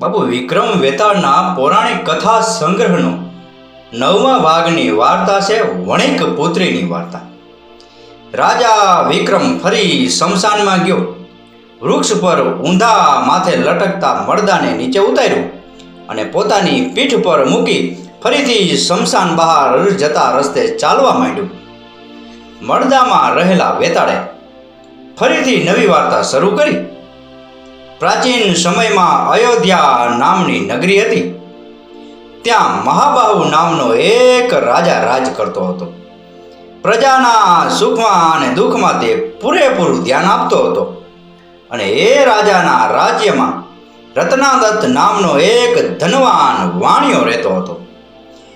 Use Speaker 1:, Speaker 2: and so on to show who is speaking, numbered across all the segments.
Speaker 1: બાપુ વિક્રમ વેતાળના પૌરાણિક કથા સંગ્રહનો નવમા ભાગની વાર્તા છે વણિક પુત્રીની વાર્તા. રાજા વિક્રમ ફરી શમશાનમાં ગયો. વૃક્ષ પર ઊંધા માથે લટકતા મળદાને નીચે ઉતાર્યું અને પોતાની પીઠ પર મૂકી ફરીથી શમશાન બહાર જતા રસ્તે ચાલવા માંડ્યું. મળદામાં રહેલા વેતાળે ફરીથી નવી વાર્તા શરૂ કરી. પ્રાચીન સમયમાં અયોધ્યા નામની નગરી હતી. ત્યાં મહાબાહુ નામનો એક રાજા રાજ કરતો હતો. પ્રજાના સુખમાં અને દુઃખમાં તે પૂરેપૂરું ધ્યાન આપતો હતો. અને એ રાજાના રાજ્યમાં રત્નાદત્ત નામનો એક ધનવાન વાણિયો રહેતો હતો.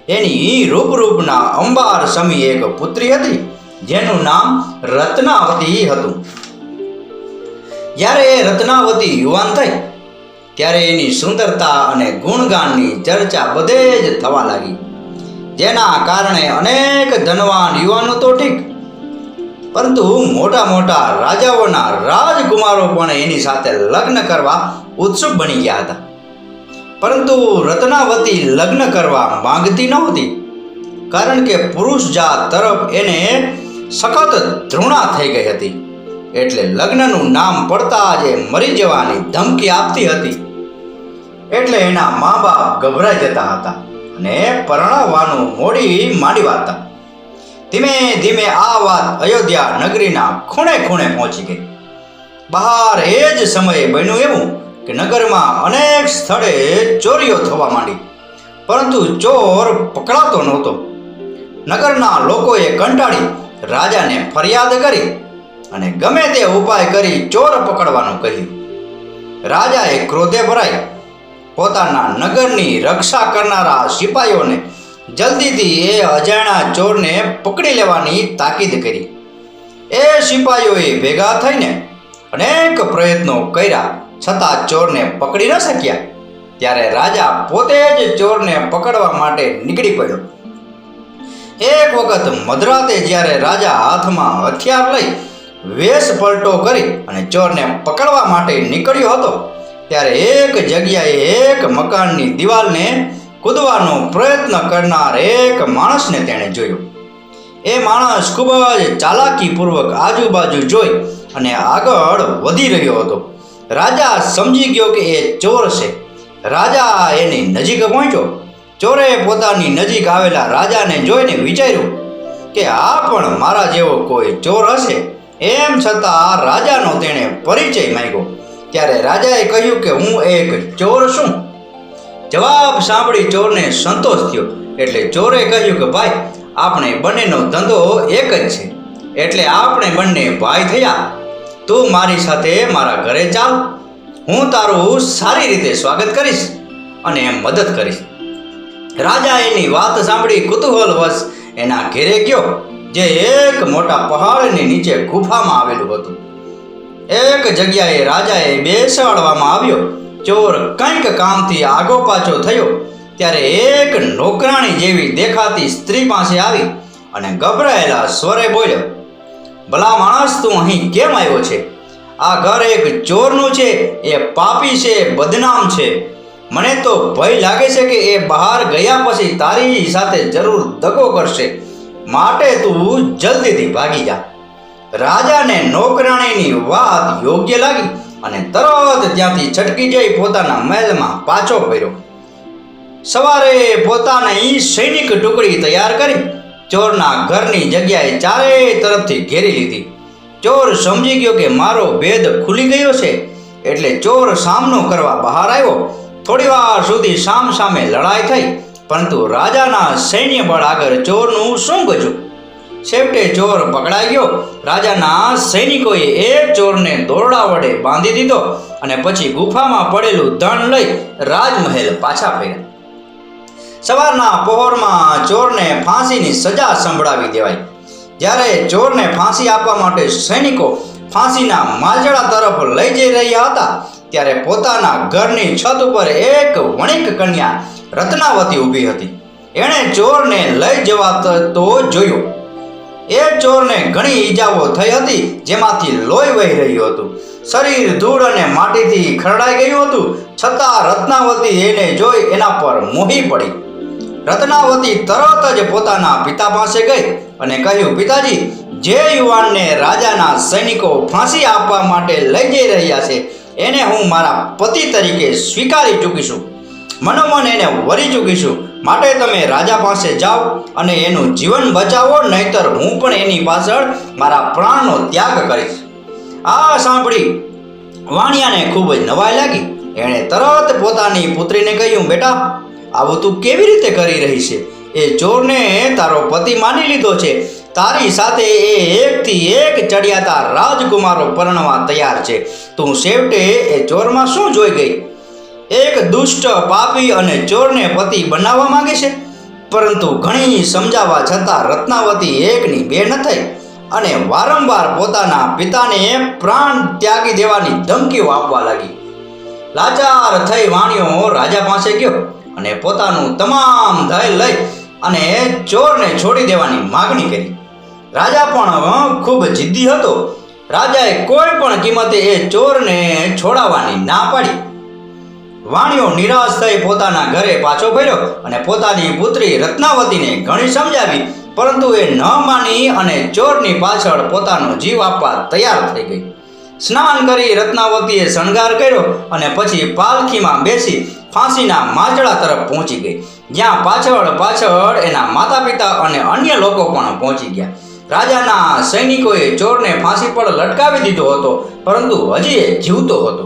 Speaker 1: એની રૂપરૂપના અંબાર સમી એક પુત્રી હતી, જેનું નામ રત્નાવતી હતું. જ્યારે એ રત્નાવતી યુવાન થઈ, ત્યારે એની સુંદરતા અને ગુણગાનની ચર્ચા બધે જ થવા લાગી. જેના કારણે અનેક ધનવાન યુવાનો તો ઠીક, પરંતુ મોટા મોટા રાજાઓના રાજકુમારો પણ એની સાથે લગ્ન કરવા ઉત્સુક બની ગયા હતા. પરંતુ રત્નાવતી લગ્ન કરવા માંગતી નહોતી, કારણ કે પુરુષ જાત તરફ એને સખત ધૃણા થઈ ગઈ હતી. એટલે લગ્નનું નામ પડતા જ મરી જવાની ધમકી આપતી હતી. એટલે એના મા બાપ ગભરાઈ જતા હતા અને પરણાવવાનું મોડી માંડી વાતા ધીમે ધીમે આ વાત અયોધ્યા નગરીના ખૂણે ખૂણે પહોંચી ગઈ. બહાર એ જ સમયે બન્યું એવું કે નગરમાં અનેક સ્થળે ચોરીઓ થવા માંડી. પરંતુ ચોર પકડાતો નહોતો. નગરના લોકોએ કંટાળી રાજાને ફરિયાદ કરી અને ગમે તે ઉપાય કરી ચોર પકડવાનું કહ્યું. રાજાએ ક્રોધે ભરાઈ. પોતાના નગરની રક્ષા કરનારા સિપાહીઓને જલ્દીથી એ અજાણ્યા ચોરને પકડી લેવાની તાકીદ કરી. એ સિપાહીઓએ ભેગા થઈને અનેક પ્રયત્નો કર્યા, છતાં ચોરને પકડી ન શક્યા. ત્યારે રાજા પોતે જ ચોરને પકડવા માટે નીકળી પડ્યો. એક વખત મધરાતે જ્યારે રાજા હાથમાં હથિયાર લઈ વેશ પલટો કરી અને ચોરને પકડવા માટે નીકળ્યો હતો. ત્યારે એક જગ્યાએ એક મકાનની દિવાલને કૂદવાનો પ્રયત્ન કરનાર એક માણસને તેણે જોયો. એ માણસ ખૂબ જ ચાલાકીપૂર્વક આજુબાજુ જોઈ અને આગળ વધી રહ્યો હતો. રાજા સમજી ગયો કે એ ચોર છે. રાજા એની નજીક પહોંચ્યો. ચોરે પોતાની નજીક આવેલા રાજાને જોઈને વિચાર્યું કે આ પણ મારા જેવો કોઈ ચોર હશે. એમ છતાં રાજાનો તેણે પરિચય માંગ્યો. ત્યારે રાજાએ કહ્યું કે હું એક ચોર છું. જવાબ સાંભળી ચોરને સંતોષ થયો. એટલે ચોરે કહ્યું કે ભાઈ, આપણે બંનેનો ધંધો એક જ છે. એટલે આપણે બંને ભાઈ થયા. તું મારી સાથે મારા ઘરે ચાલ. હું તારું સારી રીતે સ્વાગત કરીશ અને એમ મદદ કરીશ. રાજા એની વાત સાંભળી કુતૂહલવશ એના ઘેરે ગયો. જે એક મોટા પહાડની નીચે ગુફામાં આવેલું હતું. એક જગ્યાએ રાજાએ બેસાડવામાં આવ્યો. ચોર કંઈક કામથી આગો પાછો થયો. ત્યારે એક નોકરાણી જેવી દેખાતી સ્ત્રી પાસે આવી અને ગભરાયેલા સ્વરે બોલ્યો, ભલા માણસ, તું અહીં કેમ આવ્યો છે? આ ઘર એક ચોરનું છે, એ પાપી છે, બદનામ છે. મને તો ભય લાગે છે કે એ બહાર ગયા પછી તારી સાથે જરૂર દગો કરશે. માટે તું જલ્દીથી ભાગી જા. રાજાને નોકરાણીની વાત યોગ્ય લાગી અને તરત ત્યાંથી છટકી જઈ પોતાના મહેલમાં પાછો ફર્યો. સવારે પોતાની સૈનિક ટુકડી તૈયાર કરી ચોરના ઘરની જગ્યાએ ચારે તરફથી ઘેરી લીધી. ચોર સમજી ગયો કે મારો ભેદ ખુલી ગયો છે એટલે ચોર સામનો કરવા બહાર આવ્યો. થોડી વાર સુધી સામ સામે લડાઈ થઈ. પરંતુ રાજાના સૈન્ય બળ આગળ ચોરનું શું ગજું છેવટે ચોર પકડાઈ ગયો. રાજાના સૈનિકોએ એક ચોરને દોરડા વડે બાંધી દીધો અને પછી ગુફામાં પડેલું ધન લઈ રાજમહેલ પાછા ફર્યા. સવારના પહોરમાં ચોરને ફાંસીની સજા સંભળાવી દેવાઈ. જ્યારે ચોરને ફાંસી આપવા માટે સૈનિકો ફાંસીના માજડા તરફ લઈ જઈ રહ્યા હતા ત્યારે પોતાના ઘરની છત ઉપર એક વણિક કન્યા રત્નાવતી ઊભી હતી. એણે ચોરને લઈ જવા તો જોયું. એ ચોરને ઘણી ઈજાઓ થઈ હતી, જેમાંથી લોહી વહી રહ્યું હતું. શરીર ધૂળ અને માટીથી ખરડાઈ ગયું હતું, છતાં રત્નાવતી એને જોઈ એના પર મોહી પડી. રત્નાવતી તરત જ પોતાના પિતા પાસે ગઈ અને કહ્યું, પિતાજી, જે યુવાનને રાજાના સૈનિકો ફાંસી આપવા માટે લઈ જઈ રહ્યા છે એને હું મારા પતિ તરીકે સ્વીકારી ચૂકીશું. મનોમન એને વરી ચૂકીશું. માટે તમે રાજા પાસે જાઓ અને એનું જીવન બચાવો, નહીતર હું પણ એની પાછળ મારા પ્રાણનો ત્યાગ કરીશ. આ સાંભળી વાણિયાને ખૂબ જ નવાઈ લાગી. એણે તરત પોતાની પુત્રીને કહ્યું, બેટા, આવું તું કેવી રીતે કરી રહી છે? એ ચોરને તારો પતિ માની લીધો છે. તારી સાથે એ એકથી એક ચડિયાતા રાજકુમારો પરણવા તૈયાર છે. તું છેવટે એ ચોરમાં શું જોઈ ગઈ? એક દુષ્ટ પાપી અને ચોરને પતિ બનાવવા માંગે છે. પરંતુ ઘણી સમજાવવા છતાં રત્નાવતી એકની બે ન થઈ અને વારંવાર પોતાના પિતાને પ્રાણ ત્યાગી દેવાની ધમકીઓ આપવા લાગી. લાચાર થઈ વાણિયો રાજા પાસે ગયો અને પોતાનું તમામ ધૈર્ય લઈ અને ચોરને છોડી દેવાની માગણી કરી. રાજા પણ ખૂબ જિદ્દી હતો. રાજાએ કોઈ પણ કિંમતે એ ચોરને છોડાવવાની ના પાડી. વાણિયો નિરાશ થઈ પોતાના ઘરે પાછો ફર્યો અને પોતાની પુત્રી રત્નાવતીને ઘણી સમજાવી, પરંતુ એ ન માની અને ચોરની પાછળ પોતાનો જીવ આપવા તૈયાર થઈ ગઈ. સ્નાન કરી રત્નાવતીએ શણગાર કર્યો અને પછી પાલખીમાં બેસી ફાંસીના માચડા તરફ પહોંચી ગઈ. જ્યાં પાછળ પાછળ એના માતા પિતા અને અન્ય લોકો પણ પહોંચી ગયા. રાજાના સૈનિકોએ ચોરને ફાંસી પર લટકાવી દીધો હતો, પરંતુ હજી એ જીવતો હતો.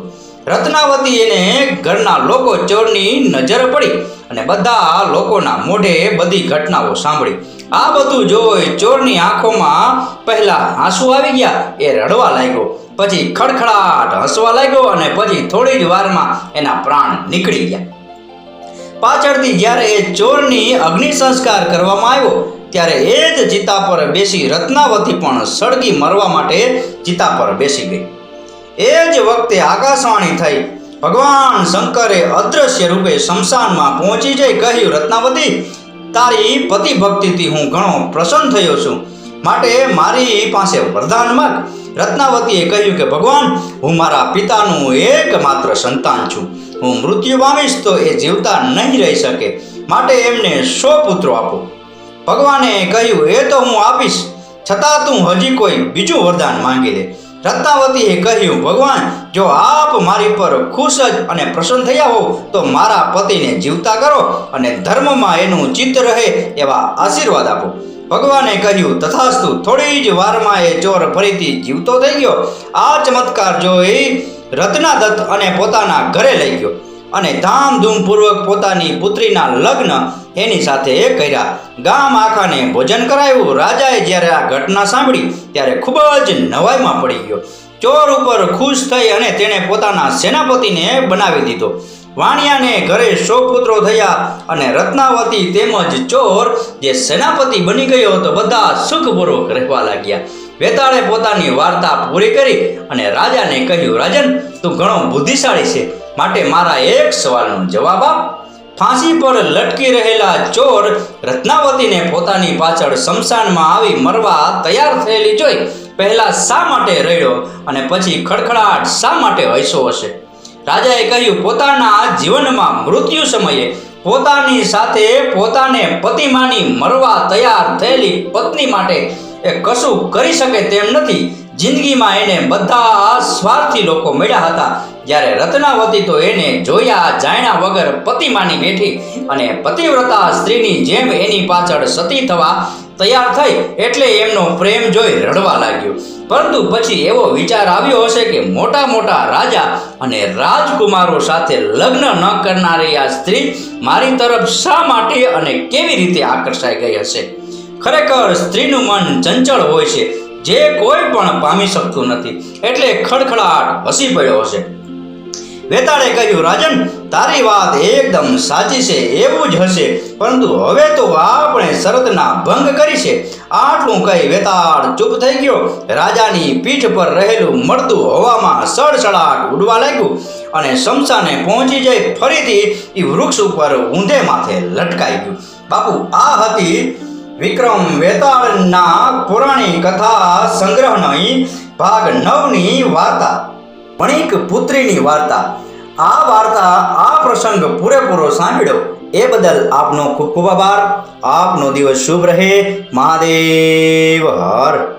Speaker 1: રત્નાવતી એને ઘરના લોકો ચોરની નજર પડી અને બધા લોકોના મોઢે બધી ઘટનાઓ સાંભળી. આ બધું જોઈ ચોરની આંખોમાં પહેલા આંસુ આવી ગયા, એ રડવા લાગ્યો. પછી ખડખડાટ હસવા લાગ્યો અને પછી થોડી જ વારમાં એના પ્રાણ નીકળી ગયા. પાછળથી જ્યારે એ ચોરની અગ્નિ સંસ્કાર કરવામાં આવ્યો ત્યારે એ જ ચિતા પર બેસી રત્નાવતી પણ સળગી મરવા માટે ચિતા પર બેસી ગઈ. એ જ વખતે આકાશવાણી થઈ, ભગવાન શંકરે અદ્રશ્ય રૂપે શમશાનમાં પહોંચી જઈ કહ્યું, રત્નાવતી, તારી પતિ ભક્તિથી હું ઘણો પ્રસન્ન થયો છું. માટે મારી પાસે વરદાન માગ. રત્નાવતીએ કહ્યું કે, ભગવાન, હું મારા પિતાનું એકમાત્ર સંતાન છું. હું મૃત્યુ પામીશ તો એ જીવતા નહીં રહી શકે. માટે એમને સો પુત્રો આપો. ભગવાને કહ્યું, એ તો હું આપીશ. છતાં તું હજી કોઈ બીજું વરદાન માંગી લે. રત્નાવતીએ કહ્યું, ભગવાન, જો આપ મારી પર ખુશ જ અને પ્રસન્ન થયા હો તો મારા પતિને જીવતા કરો અને ધર્મમાં એનું ચિત્ત રહે એવા આશીર્વાદ આપો. ભગવાને કહ્યું, તથાસ્તુ, થોડી જ વારમાં એ ચોર ફરીથી જીવતો થઈ ગયો. આ ચમત્કાર જોઈ રત્નાદત્ત અને પોતાના ઘરે લઈ ગયો અને ધામધૂમપૂર્વક પોતાની પુત્રીના લગ્ન એની સાથે કર્યા. ગામ આખાને ભોજન કરાવ્યું રાજાએ જ્યારે આ ઘટના સાંભળી, ત્યારે ખૂબ જ નવાઈમાં પડી ગયો. ચોર ઉપર ખુશ થઈ અને તેણે પોતાના સેનાપતિને બનાવી દીધો. વાણિયાને ઘરે સો પુત્રો થયા અને રત્નાવતી તેમજ ચોર, જે સેનાપતિ બની ગયો હતો, બધા સુખપૂર્વક રહેવા લાગ્યા. વેતાળે પોતાની વાર્તા પૂરી કરી અને રાજાને કહ્યું, રાજન, તું ઘણો બુદ્ધિશાળી છે. માટે મારા એક સવાલનો જવાબ આપ. ફાંસી પર લટકી રહેલા ચોર રત્નાવતીને પોતાની પાછળ શમશાનમાં આવી મરવા તૈયાર થયેલી જોઈ પહેલા શા માટે રડ્યો અને પછી ખડખડાટ શા માટે હૈસો હશે? રાજાએ કહ્યું, પોતાના જીવનમાં મૃત્યુ સમયે પોતાની સાથે પોતાને પતિ માની મરવા તૈયાર થયેલી પત્ની માટે એ કશું કરી શકે તેમ નથી. જિંદગીમાં એને બધા સ્વાર્થી લોકો મળ્યા હતા. જ્યારે રત્નાવતી તો એને જોયા જાણ્યા વગર પતિ માની બેઠી અને પતિવ્રતા સ્ત્રીની જેમ એની પાછળ સતી થવા તૈયાર થઈ એટલે એમનો પ્રેમ જોઈ રડવા લાગ્યો. પરંતુ પછી એવો વિચાર આવ્યો હશે કે મોટા મોટા રાજા અને રાજકુમારો સાથે લગ્ન ન કરનારી આ સ્ત્રી મારી તરફ શા માટે અને કેવી રીતે આકર્ષાઈ ગઈ હશે? ખરેખર સ્ત્રીનું મન ચંચળ હોય છે. જે કોઈ પણ પામી શકતું નથી. એટલે ખડખડાટ હસી પડ્યો હશે. વેતાળે કહ્યું, રાજન, તારી વાત એકદમ સાચી છે, એવું જ હશે. પરંતુ હવે તો આપણે શરતના ભંગ કરી છે. આટલું કહી વેતાળ ચૂપ થઈ ગયો. રાજાની પીઠ પર રહેલું મળતું હવામાં સડસડાટ ઉડવા લાગ્યું અને શમશાને પહોંચી જઈ ફરીથી એ વૃક્ષ ઉપર ઊંધે માથે લટકાઈ ગયું. બાપુ, આ હતી વિક્રમ વેતાળના પુરાણી કથા સંગ્રહની ભાગ નવની વાર્તા, વણિક પુત્રીની વાર્તા. આ વાર્તા આ પ્રસંગ પૂરેપૂરો સાંભળ્યો. એ બદલ આપનો ખૂબ ખૂબ આભાર. આપનો દિવસ શુભ રહે. મહાદેવ, હર.